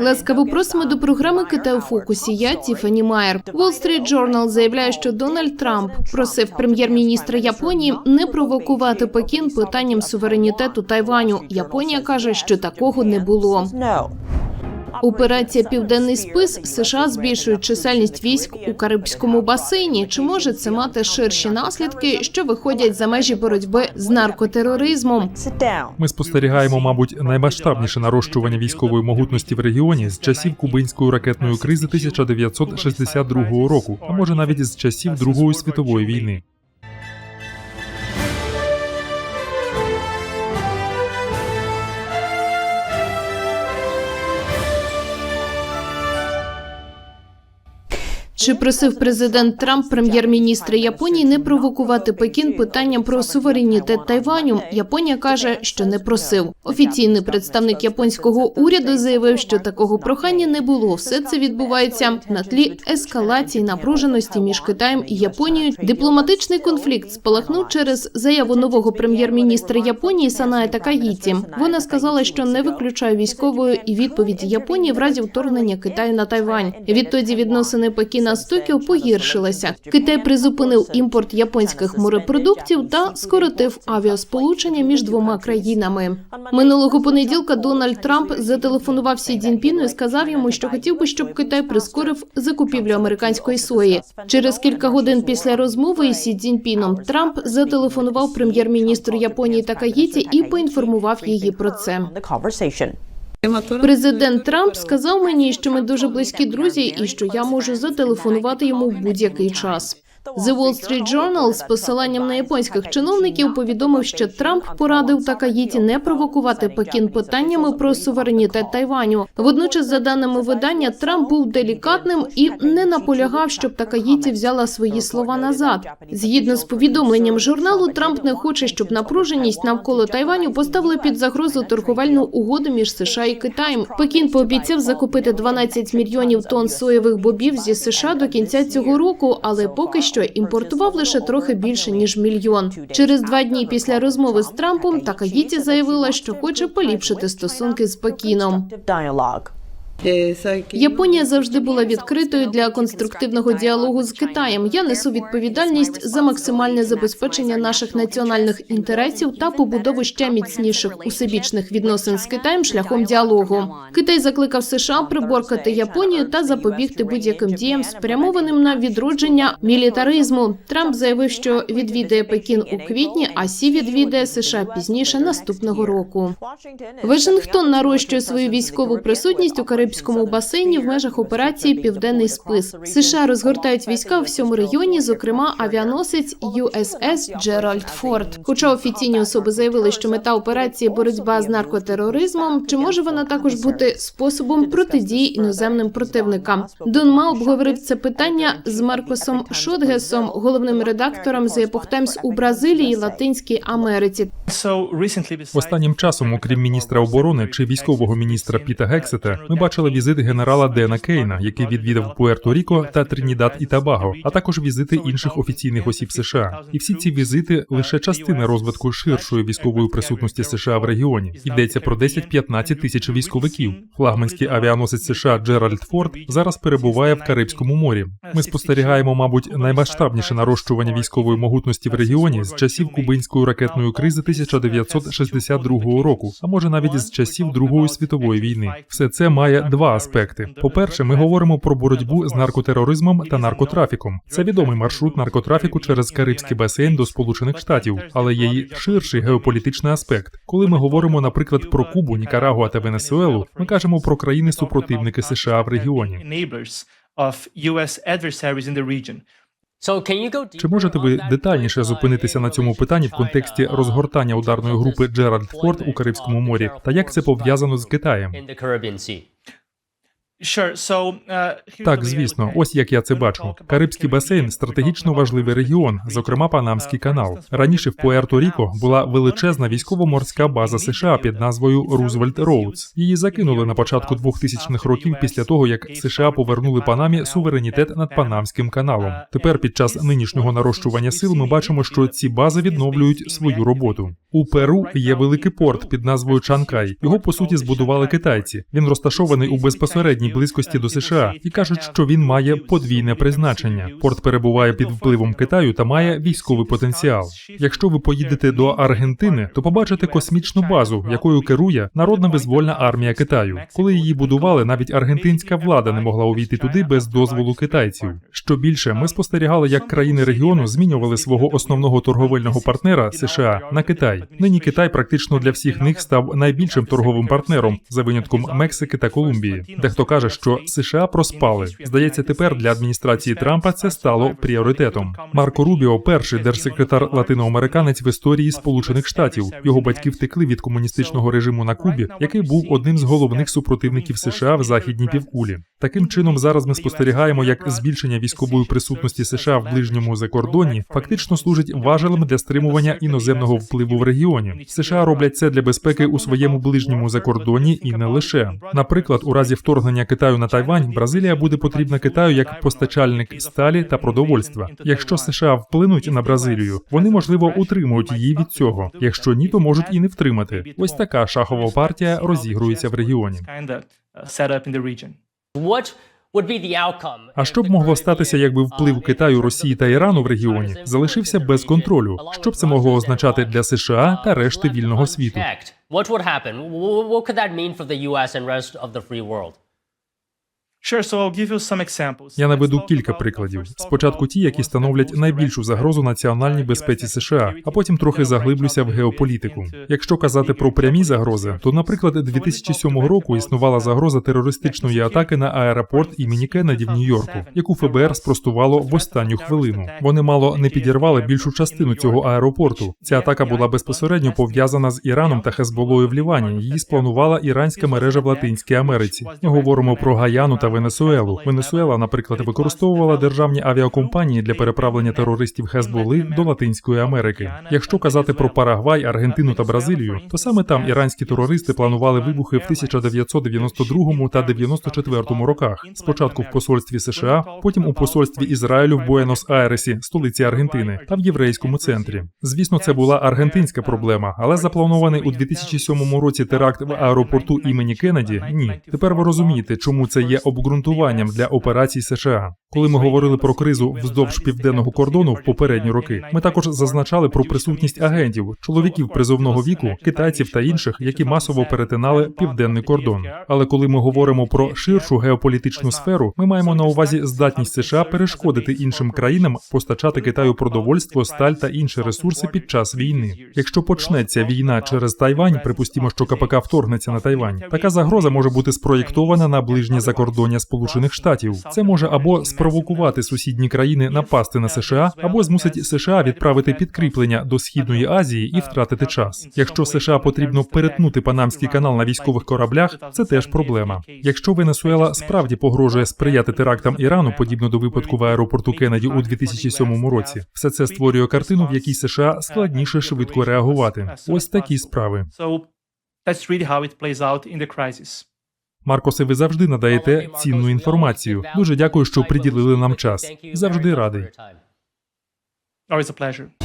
Ласкаво просимо до програми Китай у фокусі. Я Тіфані Майер. Wall Street Journal заявляє, що Дональд Трамп просив прем'єр-міністра Японії не провокувати Пекін питанням суверенітету Тайваню. Японія каже, що такого не було. Операція Південний спис США збільшують чисельність військ у Карибському басейні. Чи може це мати ширші наслідки, що виходять за межі боротьби з наркотероризмом? Ми спостерігаємо, мабуть, наймасштабніше нарощування військової могутності в регіоні з часів кубинської ракетної кризи 1962 року, а може навіть з часів Другої світової війни. Чи просив президент Трамп прем'єр-міністра Японії не провокувати Пекін питанням про суверенітет Тайваню? Японія каже, що не просив. Офіційний представник японського уряду заявив, що такого прохання не було. Все це відбувається на тлі ескалації напруженості між Китаєм і Японією. Дипломатичний конфлікт спалахнув через заяву нового прем'єр-міністра Японії Саная Такаїті. Вона сказала, що не виключає військової і відповіді Японії в разі вторгнення Китаю на Тайвань. Відтоді відносини Пекіна з Токіо погіршилися. Китай призупинив імпорт японських морепродуктів та скоротив авіасполучення між двома країнами. Минулого понеділка Дональд Трамп зателефонував Сі Цзіньпіну і сказав йому, що хотів би, щоб Китай прискорив закупівлю американської сої. Через кілька годин після розмови із Сі Цзіньпіном Трамп зателефонував прем'єр-міністру Японії Такаїті і поінформував її про це. Президент Трамп сказав мені, що ми дуже близькі друзі, і що я можу зателефонувати йому в будь-який час. The Wall Street Journal з посиланням на японських чиновників повідомив, що Трамп порадив Такаїті не провокувати Пекін питаннями про суверенітет Тайваню. Водночас, за даними видання, Трамп був делікатним і не наполягав, щоб Такаїті взяла свої слова назад. Згідно з повідомленням журналу, Трамп не хоче, щоб напруженість навколо Тайваню поставили під загрозу торговельну угоду між США і Китаєм. Пекін пообіцяв закупити 12 мільйонів тонн соєвих бобів зі США до кінця цього року, але поки що імпортував лише трохи більше ніж мільйон. Через два дні після розмови з Трампом Такаїті заявила, що хоче поліпшити стосунки з Пекіном. Японія завжди була відкритою для конструктивного діалогу з Китаєм. Я несу відповідальність за максимальне забезпечення наших національних інтересів та побудову ще міцніших усебічних відносин з Китаєм шляхом діалогу. Китай закликав США приборкати Японію та запобігти будь-яким діям, спрямованим на відродження мілітаризму. Трамп заявив, що відвідає Пекін у квітні, а Сі відвідає США пізніше наступного року. Вашингтон нарощує свою військову присутність у Карибському басейні в межах операції Південний спис. США розгортають війська у всьому регіоні, зокрема авіаносець USS Джеральд Форд. Хоча офіційні особи заявили, що мета операції боротьба з наркотероризмом, чи може вона також бути способом протидії іноземним противникам? Донма обговорив це питання з Маркосом Шотгесом, головним редактором The Epoch Times у Бразилії і Латинській Америці. Останнім часом, окрім міністра оборони чи військового міністра Піта Гексета, ми бачили візит генерала Дена Кейна, який відвідав Пуерто-Ріко та Тринідад і Табаго, а також візити інших офіційних осіб США. І всі ці візити лише частина розвитку ширшої військової присутності США в регіоні. Йдеться про 10-15 тисяч військовиків. Флагманський авіаносець США Джеральд Форд зараз перебуває в Карибському морі. Ми спостерігаємо, мабуть, наймасштабніше нарощування військової могутності в регіоні з часів кубинської ракетної кризи 1962 року, а може навіть з часів Другої світової війни. Все це має два аспекти. По-перше, ми говоримо про боротьбу з наркотероризмом та наркотрафіком. Це відомий маршрут наркотрафіку через Карибський басейн до Сполучених Штатів, але є й ширший геополітичний аспект. Коли ми говоримо, наприклад, про Кубу, Нікарагуа та Венесуелу, ми кажемо про країни супротивники США в регіоні. Чи можете ви детальніше зупинитися на цьому питанні в контексті розгортання ударної групи Джеральд Форд у Карибському морі та як це пов'язано з Китаєм? Так, звісно, ось як я це бачу. Карибський басейн стратегічно важливий регіон, зокрема Панамський канал. Раніше в Пуерто-Ріко була величезна військово-морська база США під назвою Рузвельт Роудс. Її закинули на початку 2000-х років після того, як США повернули Панамі суверенітет над Панамським каналом. Тепер, під час нинішнього нарощування сил, ми бачимо, що ці бази відновлюють свою роботу. У Перу є великий порт під назвою Чанкай. Його по суті збудували китайці. Він розташований у безпосередній близькості до США і кажуть, що він має подвійне призначення. Порт перебуває під впливом Китаю та має військовий потенціал. Якщо ви поїдете до Аргентини, то побачите космічну базу, якою керує народна визвольна армія Китаю. Коли її будували, навіть аргентинська влада не могла увійти туди без дозволу китайців. Що більше, ми спостерігали, як країни регіону змінювали свого основного торговельного партнера США на Китай. Нині Китай практично для всіх них став найбільшим торговим партнером за винятком Мексики та Колумбії. Дехто каже, що США проспали. Здається, тепер для адміністрації Трампа це стало пріоритетом. Марко Рубіо, перший держсекретар латиноамериканець в історії Сполучених Штатів. Його батьки втекли від комуністичного режиму на Кубі, який був одним з головних супротивників США в західній півкулі. Таким чином, зараз ми спостерігаємо, як збільшення військової присутності США в ближньому закордонні фактично служить важелем для стримування іноземного впливу в регіоні. США роблять це для безпеки у своєму ближньому закордонні і не лише. Наприклад, у разі вторгнення Китаю на Тайвань, Бразилія буде потрібна Китаю як постачальник сталі та продовольства. Якщо США вплинуть на Бразилію, вони можливо утримують її від цього. Якщо ні, то можуть і не втримати. Ось така шахова партія розігрується в регіоні. А що б могло статися, якби вплив Китаю, Росії та Ірану в регіоні залишився без контролю? Що б це могло означати для США та решти вільного світу? Я наведу кілька прикладів. Спочатку ті, які становлять найбільшу загрозу національній безпеці США, а потім трохи заглиблюся в геополітику. Якщо казати про прямі загрози, то, наприклад, 2007 року існувала загроза терористичної атаки на аеропорт імені Кеннеді в Нью-Йорку, яку ФБР спростувало в останню хвилину. Вони мало не підірвали більшу частину цього аеропорту. Ця атака була безпосередньо пов'язана з Іраном та Хезболою в Лівані. Її спланувала іранська мережа в Латинській Америці. Ми говоримо про Гаяну та Венесуелу. Венесуела, наприклад, використовувала державні авіакомпанії для переправлення терористів Хезболи до Латинської Америки. Якщо казати про Парагвай, Аргентину та Бразилію, то саме там іранські терористи планували вибухи в 1992 та 94 роках. Спочатку в посольстві США, потім у посольстві Ізраїлю в Буенос-Айресі, столиці Аргентини, та в єврейському центрі. Звісно, це була аргентинська проблема, але запланований у 2007 році теракт в аеропорту імені Кеннеді – ні. Тепер ви розумієте, чому це є обґрунтуванням для операцій США. Коли ми говорили про кризу вздовж південного кордону в попередні роки, ми також зазначали про присутність агентів, чоловіків призовного віку, китайців та інших, які масово перетинали південний кордон. Але коли ми говоримо про ширшу геополітичну сферу, ми маємо на увазі здатність США перешкодити іншим країнам постачати Китаю продовольство, сталь та інші ресурси під час війни. Якщо почнеться війна через Тайвань, припустімо, що КПК вторгнеться на Тайвань. Така загроза може бути спроєктована на ближнє закордоння Сполучених Штатів. Це може або спровокувати сусідні країни напасти на США, або змусить США відправити підкріплення до східної Азії і втратити час. Якщо США потрібно перетнути Панамський канал на військових кораблях, це теж проблема. Якщо Венесуела справді погрожує сприяти терактам Ірану, подібно до випадку в аеропорту Кеннеді у 2007 році, все це створює картину, в якій США складніше швидко реагувати. Ось такі справи. That's really how it plays out in the crisis. Маркосе, ви завжди надаєте цінну інформацію. Дуже дякую, що приділили нам час. Завжди радий. Always a pleasure.